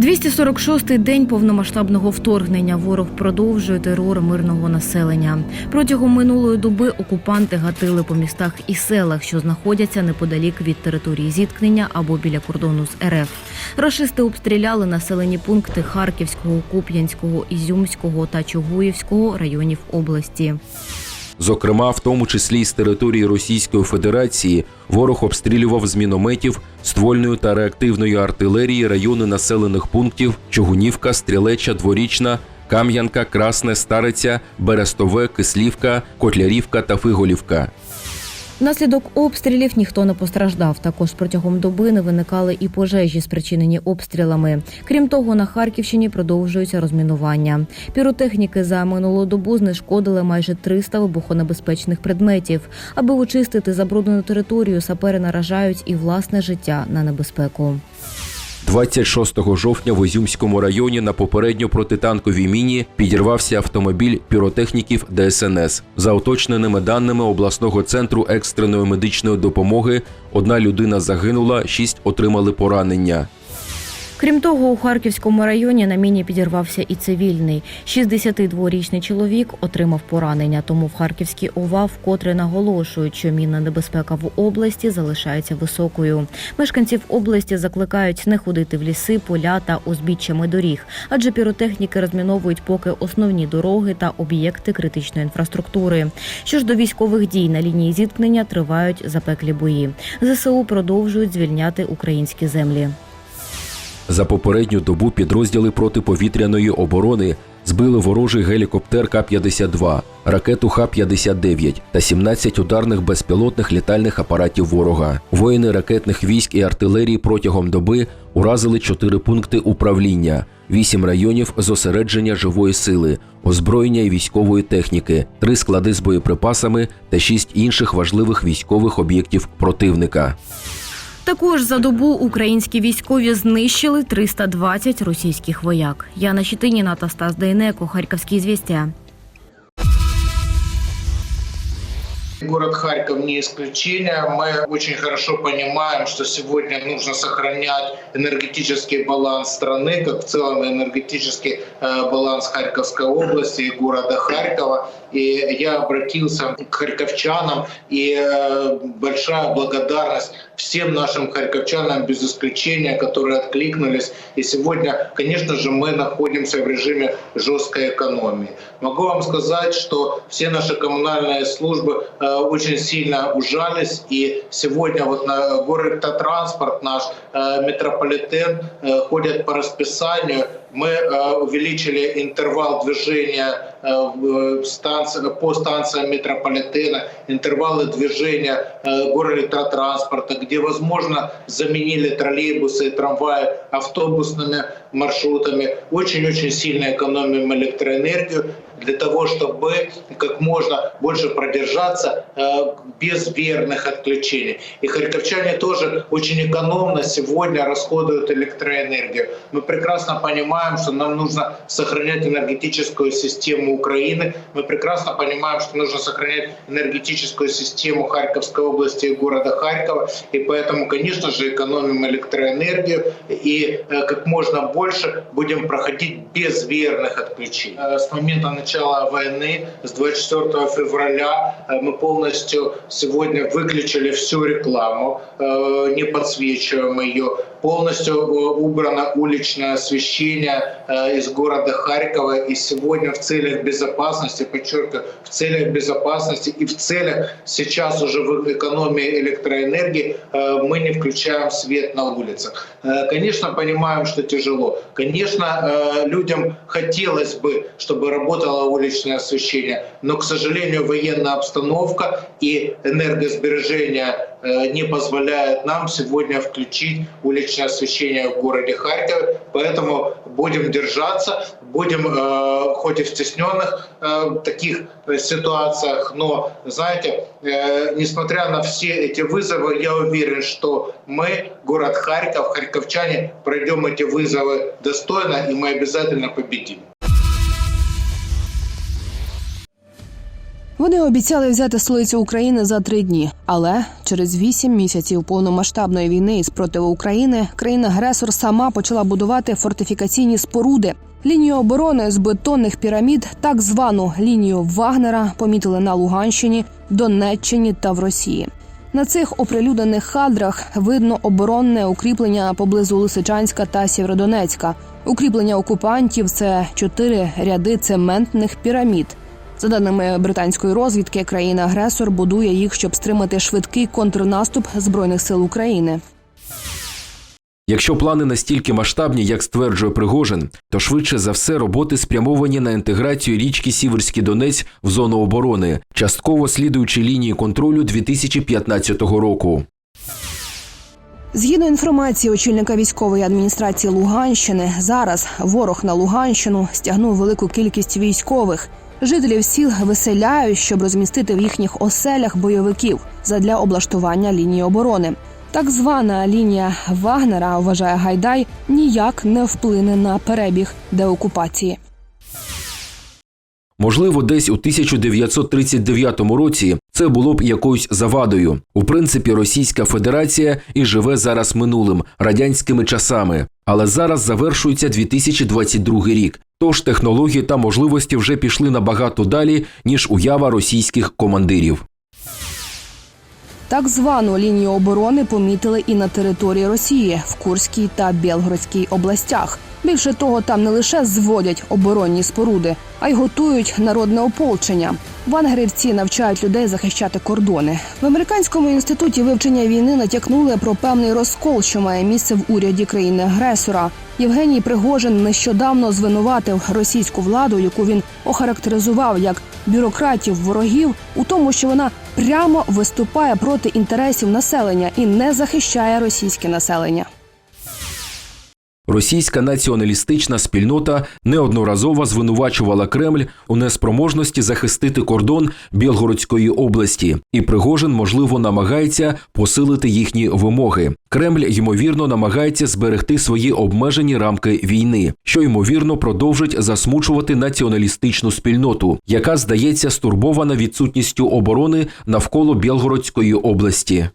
246-й день повномасштабного вторгнення. Ворог продовжує терор мирного населення. Протягом минулої доби окупанти гатили по містах і селах, що знаходяться неподалік від території зіткнення або біля кордону з РФ. Рашисти обстріляли населені пункти Харківського, Куп'янського, Ізюмського та Чугуївського районів області. Зокрема, в тому числі з території Російської Федерації, ворог обстрілював з мінометів, ствольної та реактивної артилерії райони населених пунктів Чугунівка, Стрілеча, Дворічна, Кам'янка, Красне, Стариця, Берестове, Кислівка, Котлярівка та Фиголівка. Внаслідок обстрілів ніхто не постраждав. Також протягом доби не виникали і пожежі, спричинені обстрілами. Крім того, на Харківщині продовжується розмінування. Піротехніки за минулу добу знешкодили майже 300 вибухонебезпечних предметів. Аби очистити забруднену територію, сапери наражають і власне життя на небезпеку. 26 жовтня в Озюмському районі на попередньо протитанковій міні підірвався автомобіль піротехніків ДСНС. За уточненими даними обласного центру екстреної медичної допомоги, одна людина загинула, шість отримали поранення. Крім того, у Харківському районі на міні підірвався і цивільний. 62-річний чоловік отримав поранення. Тому в Харківській ОВА вкотре наголошують, що мінна небезпека в області залишається високою. Мешканців області закликають не ходити в ліси, поля та узбіччями доріг, адже піротехніки розміновують поки основні дороги та об'єкти критичної інфраструктури. Що ж до військових дій на лінії зіткнення тривають запеклі бої. ЗСУ продовжують звільняти українські землі. За попередню добу підрозділи протиповітряної оборони збили ворожий гелікоптер К-52, ракету Х-59 та 17 ударних безпілотних літальних апаратів ворога. Воїни ракетних військ і артилерії протягом доби уразили 4 пункти управління, 8 районів зосередження живої сили, озброєння і військової техніки, 3 склади з боєприпасами та 6 інших важливих військових об'єктів противника. Також за добу українські військові знищили 320 російських вояк. Яна Щитиніна та Стас Дейнеко, Харківські звістя. Город Харьков не исключение. Мы очень хорошо понимаем, что сегодня нужно сохранять энергетический баланс страны, как в целом энергетический э, баланс Харьковской области и города Харькова. И я обратился к харьковчанам, и э, большая благодарность всем нашим харьковчанам без исключения, которые откликнулись. И сегодня, конечно же, мы находимся в режиме жесткой экономии. Могу вам сказать, что все наши коммунальные службы э, очень сильно ужались, и сегодня вот на город транспорт наш э, метрополитен э, ходят по расписанию. Мы э, увеличили интервал движения э, станции, по станциям метрополитена, интервалы движения э, город-электротранспорта, где, возможно, заменили троллейбусы и трамваи автобусными маршрутами. Очень-очень сильно экономим электроэнергию для того, чтобы как можно больше продержаться э, без верных отключений. И харьковчане тоже очень экономно сегодня расходуют электроэнергию. Мы прекрасно понимаем, что нам нужно сохранять энергетическую систему Украины. Мы прекрасно понимаем, что нужно сохранять энергетическую систему Харьковской области и города Харькова. И поэтому, конечно же, экономим электроэнергию и э, как можно больше будем проходить без верных отключений. Э, С момента начала войны, с 24 февраля, э, мы полностью сегодня выключили всю рекламу, не подсвечиваем ее. Полностью э, убрано уличное освещение э, из города Харькова. И сегодня в целях безопасности, подчеркиваю, в целях безопасности и в целях сейчас уже в экономии электроэнергии э, мы не включаем свет на улицах. Конечно, понимаем, что тяжело. Конечно, людям хотелось бы, чтобы работало уличное освещение, но, к сожалению, военная обстановка и энергосбережение не позволяет нам сегодня включить уличное освещение в городе Харькове. Поэтому будем держаться, будем, э, хоть и в стесненных э, таких ситуациях, но, знаете, э, несмотря на все эти вызовы, я уверен, что мы, город Харьков, харьковчане, пройдем эти вызовы достойно, и мы обязательно победим. Вони обіцяли взяти столицю України за три дні, але через вісім місяців повномасштабної війни із проти України країна-агресор сама почала будувати фортифікаційні споруди. Лінію оборони з бетонних пірамід, так звану лінію Вагнера, помітили на Луганщині, Донеччині та в Росії. На цих оприлюднених кадрах видно оборонне укріплення поблизу Лисичанська та Сєвєродонецька. Укріплення окупантів це чотири ряди цементних пірамід. За даними британської розвідки, країна-агресор будує їх, щоб стримати швидкий контрнаступ збройних сил України. Якщо плани настільки масштабні, як стверджує Пригожин, то швидше за все роботи спрямовані на інтеграцію річки Сіверський Донець в зону оборони, частково слідуючи лінії контролю 2015 року. Згідно інформації очільника військової адміністрації Луганщини, зараз ворог на Луганщину стягнув велику кількість військових. Жителів сіл виселяють, щоб розмістити в їхніх оселях бойовиків задля облаштування лінії оборони. Так звана лінія Вагнера, вважає Гайдай, ніяк не вплине на перебіг деокупації. Можливо, десь у 1939 році це було б якоюсь завадою. У принципі, Російська Федерація і живе зараз минулим радянськими часами. Але зараз завершується 2022 рік. Тож технології та можливості вже пішли набагато далі, ніж уява російських командирів. Так звану лінію оборони помітили і на території Росії в Курській та Білгородській областях. Більше того, там не лише зводять оборонні споруди, а й готують народне ополчення. Вангерівці навчають людей захищати кордони. В американському інституті вивчення війни натякнули про певний розкол, що має місце в уряді країни-агресора. Євгеній Пригожин нещодавно звинуватив російську владу, яку він охарактеризував як бюрократів ворогів, у тому, що вона прямо виступає проти інтересів населення і не захищає російське населення. Російська націоналістична спільнота неодноразово звинувачувала Кремль у неспроможності захистити кордон Білгородської області, і Пригожин, можливо, намагається посилити їхні вимоги. Кремль ймовірно намагається зберегти свої обмежені рамки війни, що ймовірно продовжить засмучувати націоналістичну спільноту, яка здається стурбована відсутністю оборони навколо Білгородської області.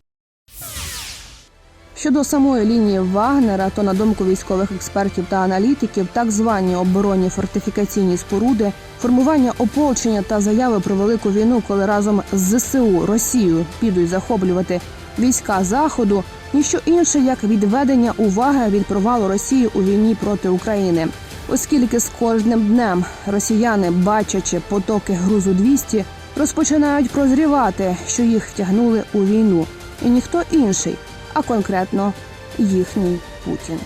Щодо самої лінії Вагнера, то на думку військових експертів та аналітиків, так звані оборонні фортифікаційні споруди, формування ополчення та заяви про велику війну, коли разом з ЗСУ Росію підуть захоплювати війська заходу, ніщо інше як відведення уваги від провалу Росії у війні проти України. Оскільки з кожним днем росіяни, бачачи потоки грузу 200, розпочинають прозрівати, що їх втягнули у війну, і ніхто інший а конкретно їхній Путін.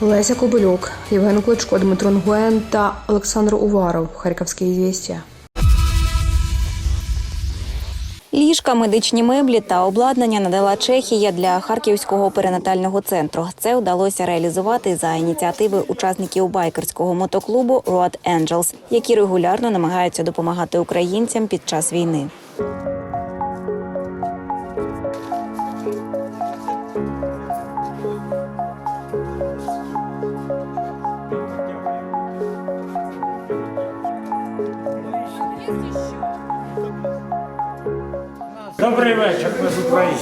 Леся Кобилюк, Євген Кличко, Дмитро Нгуен та Олександр Уваров. Харківське звістя. Ліжка, медичні меблі та обладнання надала Чехія для харківського перинатального центру. Це вдалося реалізувати за ініціативи учасників байкерського мотоклубу Road Angels, які регулярно намагаються допомагати українцям під час війни. Добрий вечір, ми з України.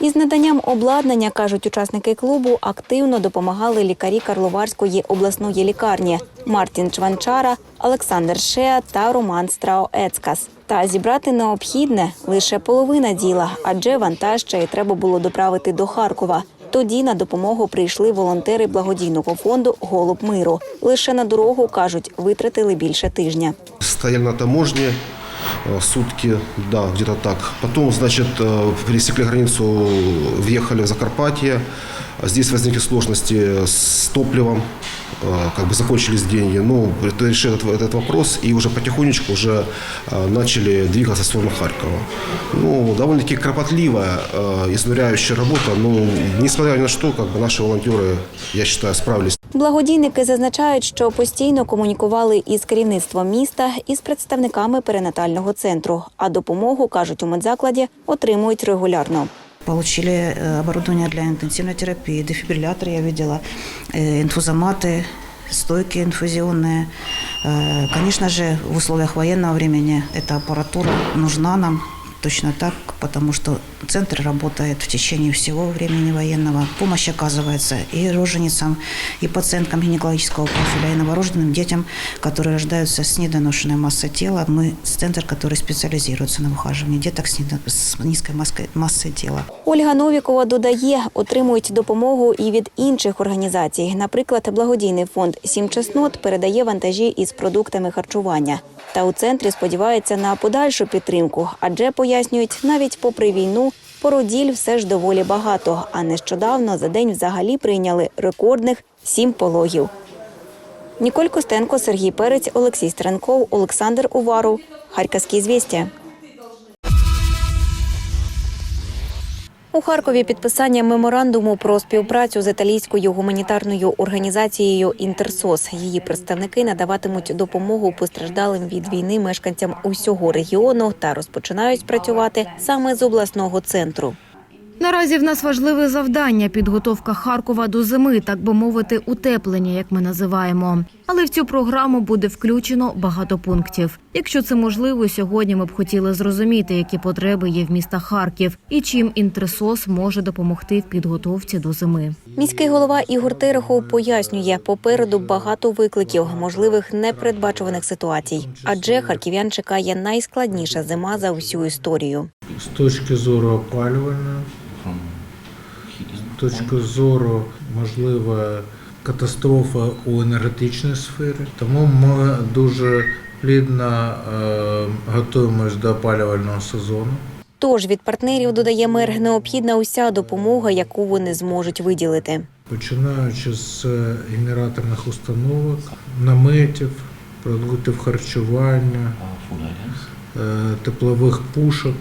Із наданням обладнання, кажуть учасники клубу, активно допомагали лікарі Карловарської обласної лікарні Мартін Чванчара, Олександр Шеа та Роман Страо Ецкас. Та зібрати необхідне лише половина діла, адже вантаж ще й треба було доправити до Харкова. Тоді на допомогу прийшли волонтери благодійного фонду Голуб миру. Лише на дорогу кажуть, витратили більше тижня. Стояли на таможне э, сутки, да, где-то так. Потом, значит, э, пересекли границу, въехали в Закарпатье. Здесь возникли сложности с топливом, э, как бы закончились деньги. Ну, решили этот, этот вопрос и уже потихонечку уже э, начали двигаться в сторону Харькова. Ну, довольно-таки кропотливая, э, изнуряющая работа, но несмотря ни на что, как бы наши волонтеры, я считаю, справились. Благодійники зазначають, що постійно комунікували із керівництвом міста і з представниками перинатального центру. А допомогу кажуть у медзакладі отримують регулярно. Получили э, оборудование для интенсивной терапии, дефибрилляторы я видела, э, инфузоматы, стойки инфузионные, Э, Конечно же, в условиях военного времени эта аппаратура нужна нам точно так, потому что центр работает в течение всего времени военного. Помощь оказывается и роженицам, и пациенткам гинекологического профиля, и новорожденным детям, которые рождаются с недоношенной массой тела. Мы центр, который специализируется на ухаживании деток с недо- с низкой маской- массой тела. Ольга Новікова додає, отримують допомогу і від інших організацій. Наприклад, благодійний фонд Сім чеснот передає вантажі із продуктами харчування. Та у центрі сподіваються на подальшу підтримку, адже пояснюють, навіть попри війну, породіль все ж доволі багато. А нещодавно за день взагалі прийняли рекордних сім пологів. Ніколь Костенко, Сергій Перець, Олексій Стренков, Олександр Уваров. Харківські звістя. У Харкові підписання меморандуму про співпрацю з італійською гуманітарною організацією Інтерсос. Її представники надаватимуть допомогу постраждалим від війни мешканцям усього регіону та розпочинають працювати саме з обласного центру. Наразі в нас важливе завдання підготовка Харкова до зими, так би мовити, утеплення, як ми називаємо. Але в цю програму буде включено багато пунктів. Якщо це можливо, сьогодні ми б хотіли зрозуміти, які потреби є в містах Харків і чим інтерсос може допомогти в підготовці до зими. Міський голова Ігор Терехов пояснює, попереду багато викликів, можливих непередбачуваних ситуацій. Адже харків'ян чекає найскладніша зима за всю історію. З точки зору опалювання, точки зору, можливо, катастрофа у енергетичній сфері. Тому ми дуже плідно е, готуємось до опалювального сезону. Тож від партнерів додає мер необхідна уся допомога, яку вони зможуть виділити. Починаючи з генераторних установок, наметів, продуктів харчування, е, теплових пушок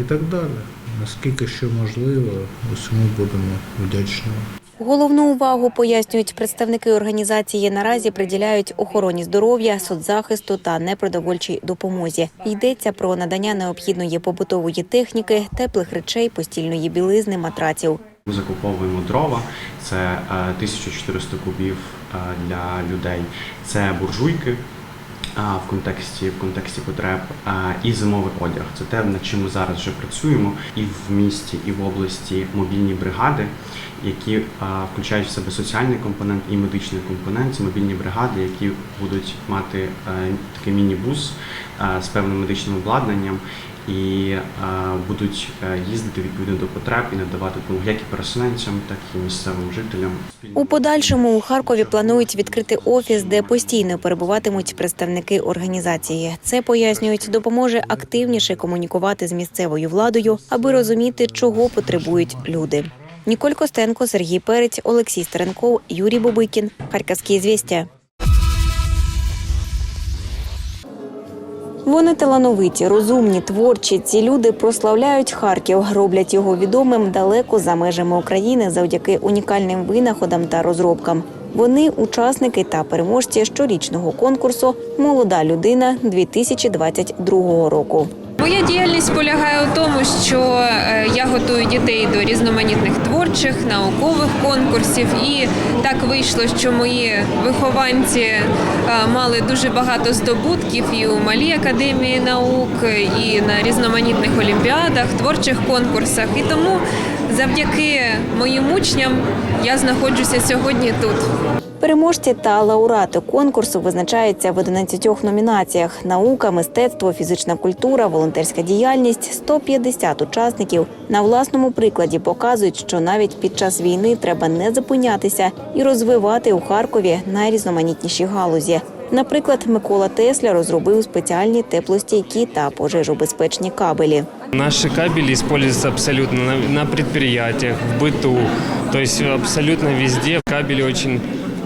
і так далі. Наскільки що можливо, усьому будемо вдячні. Головну увагу пояснюють представники організації. Наразі приділяють охороні здоров'я, соцзахисту та непродовольчій допомозі. Йдеться про надання необхідної побутової техніки, теплих речей, постільної білизни, матраців. Ми закуповуємо дрова, це е, 1400 кубів е, для людей. Це буржуйки е, в контексті, в контексті потреб і зимовий одяг. Це те, над чим ми зараз вже працюємо і в місті, і в області мобільні бригади, які включають в себе соціальний компонент і медичний компонент. Це мобільні бригади, які будуть мати е, такий міні-бус е, з певним медичним обладнанням і будуть е, їздити відповідно до потреб і надавати допомогу як і переселенцям, так і місцевим жителям. У подальшому у Харкові планують відкрити офіс, де постійно перебуватимуть представники організації. Це пояснюють, допоможе активніше комунікувати з місцевою владою, аби розуміти, чого потребують люди. Ніколь Костенко, Сергій Перець, Олексій Старенков, Юрій Бобикін. Харківські звістя. Вони талановиті, розумні, творчі. Ці люди прославляють Харків, роблять його відомим далеко за межами України завдяки унікальним винаходам та розробкам. Вони учасники та переможці щорічного конкурсу Молода людина 2022 року. Моя діяльність полягає у тому, що е, я готую дітей до різноманітних творчих, наукових конкурсів, і так вийшло, що мої вихованці е, мали дуже багато здобутків і у малій академії наук, і на різноманітних олімпіадах, творчих конкурсах. І тому завдяки моїм учням я знаходжуся сьогодні тут. Переможці та лауреати конкурсу визначаються в 11 номінаціях: наука, мистецтво, фізична культура, волонтерська діяльність. 150 учасників на власному прикладі показують, що навіть під час війни треба не зупинятися і розвивати у Харкові найрізноманітніші галузі. Наприклад, Микола Тесля розробив спеціальні теплостійкі та пожежобезпечні кабелі. Наши кабели используются абсолютно на, на предприятиях, в быту, то есть абсолютно везде. Кабели очень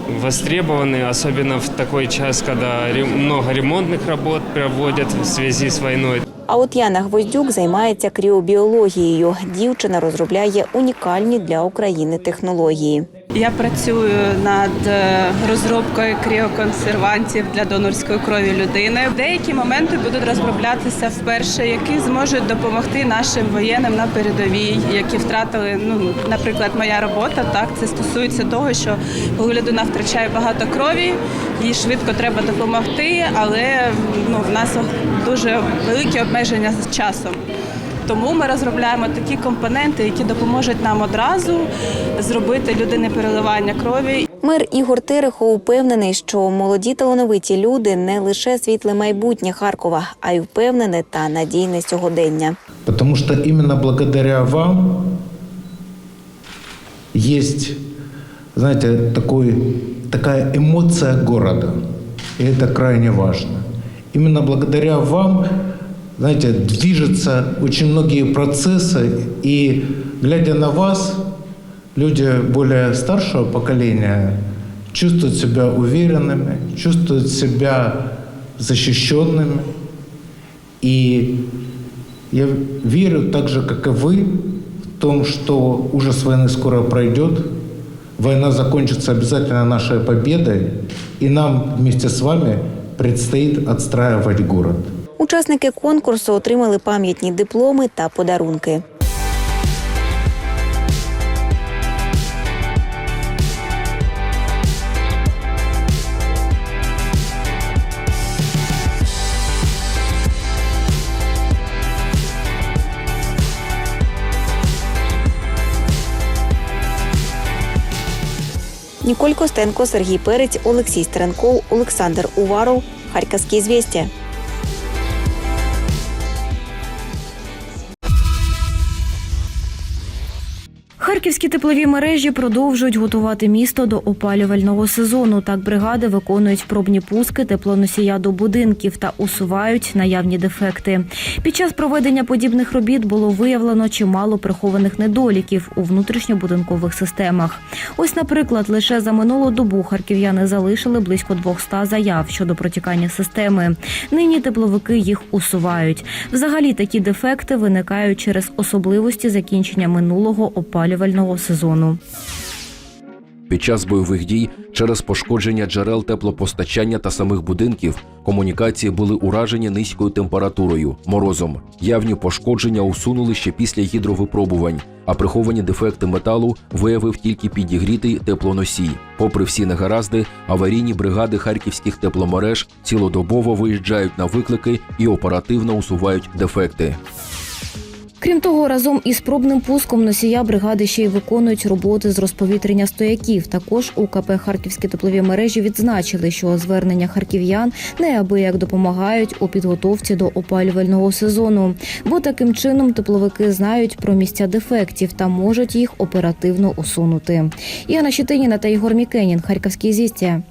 востребованы, особенно в такой час, когда много ремонтных работ проводят в связи с войной. А от Яна Гвоздюк займається кріобіологією. Дівчина розробляє унікальні для України технології. Я працюю над е, розробкою кріоконсервантів для донорської крові людини. Деякі моменти будуть розроблятися вперше, які зможуть допомогти нашим воєнним на передовій, які втратили. Ну, наприклад, моя робота. Так це стосується того, що коли людина втрачає багато крові, їй швидко треба допомогти, але ну, в нас дуже великі обмеження з часом. Тому ми розробляємо такі компоненти, які допоможуть нам одразу зробити людини переливання крові. Мер Ігор Терехо упевнений, що молоді талановиті люди не лише світле майбутнє Харкова, а й впевнене та надійне сьогодення. Потому что именно благодаря вам есть, знаете, такой, такая эмоция города. И это крайне важно. Именно благодаря вам, знаете, движутся очень многие процессы. И глядя на вас, люди более старшего поколения чувствуют себя уверенными, чувствуют себя защищенными. И я верю так же, как и вы, в том, что ужас войны скоро пройдет, война закончится обязательно нашей победой, и нам вместе с вами предстоит отстраивать город. Учасники конкурсу отримали пам'ятні дипломи та подарунки. Ніколь Костенко, Сергій Перець, Олексій Стеренков, Олександр Уваров. Харківські звістя. Харківські теплові мережі продовжують готувати місто до опалювального сезону. Так бригади виконують пробні пуски теплоносія до будинків та усувають наявні дефекти. Під час проведення подібних робіт було виявлено чимало прихованих недоліків у внутрішньобудинкових системах. Ось, наприклад, лише за минулу добу харків'яни залишили близько 200 заяв щодо протікання системи. Нині тепловики їх усувають. Взагалі такі дефекти виникають через особливості закінчення минулого опалювального сезону. Під час бойових дій через пошкодження джерел теплопостачання та самих будинків комунікації були уражені низькою температурою, морозом. Явні пошкодження усунули ще після гідровипробувань, а приховані дефекти металу виявив тільки підігрітий теплоносій. Попри всі негаразди, аварійні бригади харківських тепломереж цілодобово виїжджають на виклики і оперативно усувають дефекти. Крім того, разом із пробним пуском носія бригади ще й виконують роботи з розповітрення стояків. Також у КП Харківські теплові мережі відзначили, що звернення харків'ян неабияк допомагають у підготовці до опалювального сезону, бо таким чином тепловики знають про місця дефектів та можуть їх оперативно усунути. Яна Щетиніна та Ігор Мікенін, Харківські зістя.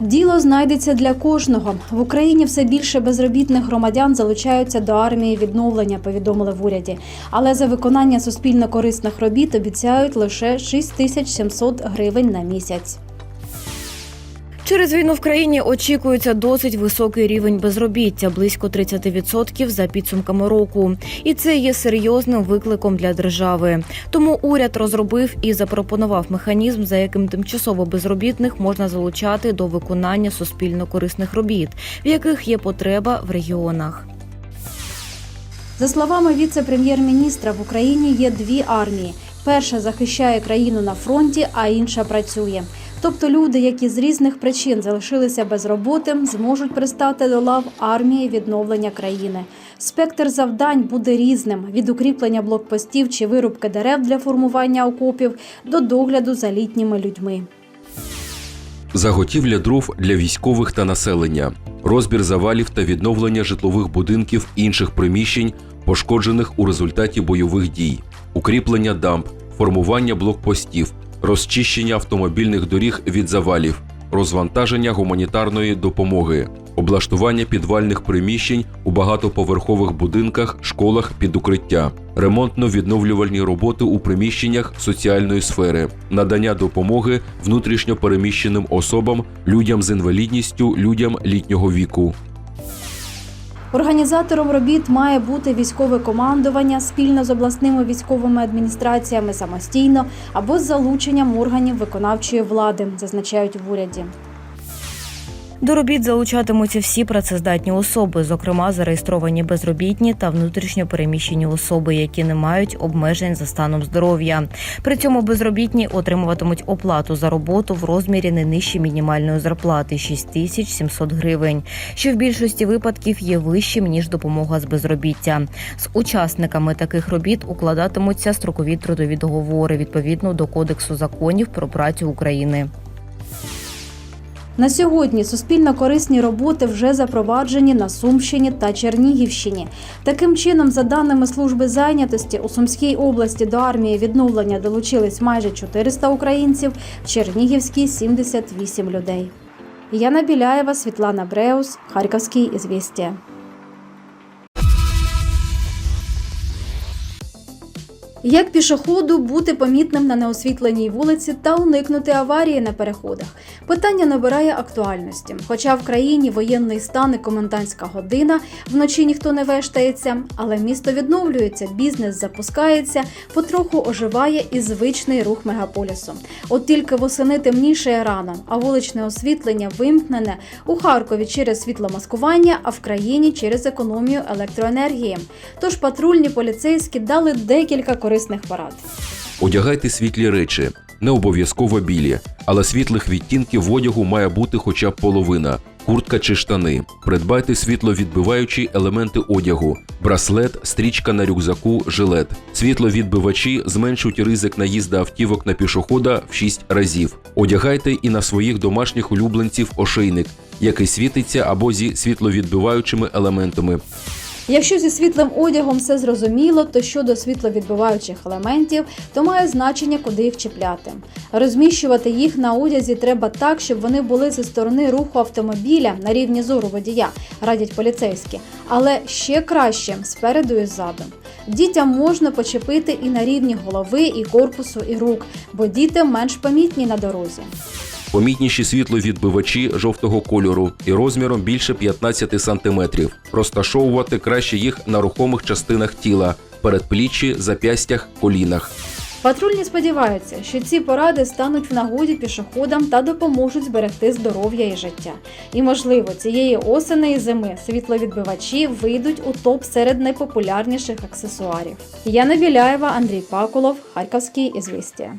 Діло знайдеться для кожного. В Україні все більше безробітних громадян залучаються до армії відновлення, повідомили в уряді. Але за виконання суспільно корисних робіт обіцяють лише 6700 гривень на місяць. Через війну в країні очікується досить високий рівень безробіття близько 30% за підсумками року. І це є серйозним викликом для держави. Тому уряд розробив і запропонував механізм, за яким тимчасово безробітних можна залучати до виконання суспільно корисних робіт, в яких є потреба в регіонах. За словами віце-прем'єр-міністра, в Україні є дві армії: перша захищає країну на фронті, а інша працює. Тобто люди, які з різних причин залишилися без роботи, зможуть пристати до лав армії відновлення країни. Спектр завдань буде різним: від укріплення блокпостів чи вирубки дерев для формування окопів до догляду за літніми людьми. Заготівля дров для військових та населення, розбір завалів та відновлення житлових будинків інших приміщень, пошкоджених у результаті бойових дій, укріплення дамб, формування блокпостів, розчищення автомобільних доріг від завалів, розвантаження гуманітарної допомоги, облаштування підвальних приміщень у багатоповерхових будинках, школах під укриття, ремонтно-відновлювальні роботи у приміщеннях соціальної сфери, надання допомоги внутрішньо переміщеним особам, людям з інвалідністю, людям літнього віку. Організатором робіт має бути військове командування спільно з обласними військовими адміністраціями самостійно або з залученням органів виконавчої влади, зазначають в уряді. До робіт залучатимуться всі працездатні особи, зокрема зареєстровані безробітні та внутрішньо переміщені особи, які не мають обмежень за станом здоров'я. При цьому безробітні отримуватимуть оплату за роботу в розмірі не нижче мінімальної зарплати 6 тисяч 700 гривень, що в більшості випадків є вищим ніж допомога з безробіття. З учасниками таких робіт укладатимуться строкові трудові договори відповідно до Кодексу законів про працю України. На сьогодні суспільно корисні роботи вже запроваджені на Сумщині та Чернігівщині. Таким чином, за даними служби зайнятості, у Сумській області до армії відновлення долучились майже 400 українців, в Чернігівській 78 людей. Яна Біляєва, Світлана Бреус, Харківський ізвістія. Як пішоходу бути помітним на неосвітленій вулиці та уникнути аварії на переходах? Питання набирає актуальності. Хоча в країні воєнний стан і комендантська година, вночі ніхто не вештається, але місто відновлюється, бізнес запускається, потроху оживає і звичний рух мегаполісу. От тільки восени темніше рано, а вуличне освітлення вимкнене у Харкові через світломаскування, а в країні через економію електроенергії. Тож патрульні поліцейські дали декілька корисних порад. Одягайте світлі речі, не обов'язково білі, але світлих відтінків в одягу має бути хоча б половина. Куртка чи штани. Придбайте світловідбиваючі елементи одягу: браслет, стрічка на рюкзаку, жилет. Світловідбивачі зменшують ризик наїзду автівок на пішохода в 6 разів. Одягайте і на своїх домашніх улюбленців ошейник, який світиться або зі світловідбиваючими елементами. Якщо зі світлим одягом все зрозуміло, то щодо світловідбиваючих елементів, то має значення, куди їх чіпляти. Розміщувати їх на одязі треба так, щоб вони були зі сторони руху автомобіля на рівні зору водія, радять поліцейські, але ще краще спереду і ззаду. Дітям можна почепити і на рівні голови, і корпусу, і рук, бо діти менш помітні на дорозі. Помітніші світловідбивачі жовтого кольору і розміром більше 15 см. Розташовувати краще їх на рухомих частинах тіла, передпліччі, зап'ястях, колінах. Патрульні сподіваються, що ці поради стануть в нагоді пішоходам та допоможуть зберегти здоров'я і життя. І, можливо, цієї осени і зими світловідбивачі вийдуть у топ серед найпопулярніших аксесуарів. Яна Біляєва, Андрій Пакулов, Харківський ізвістія.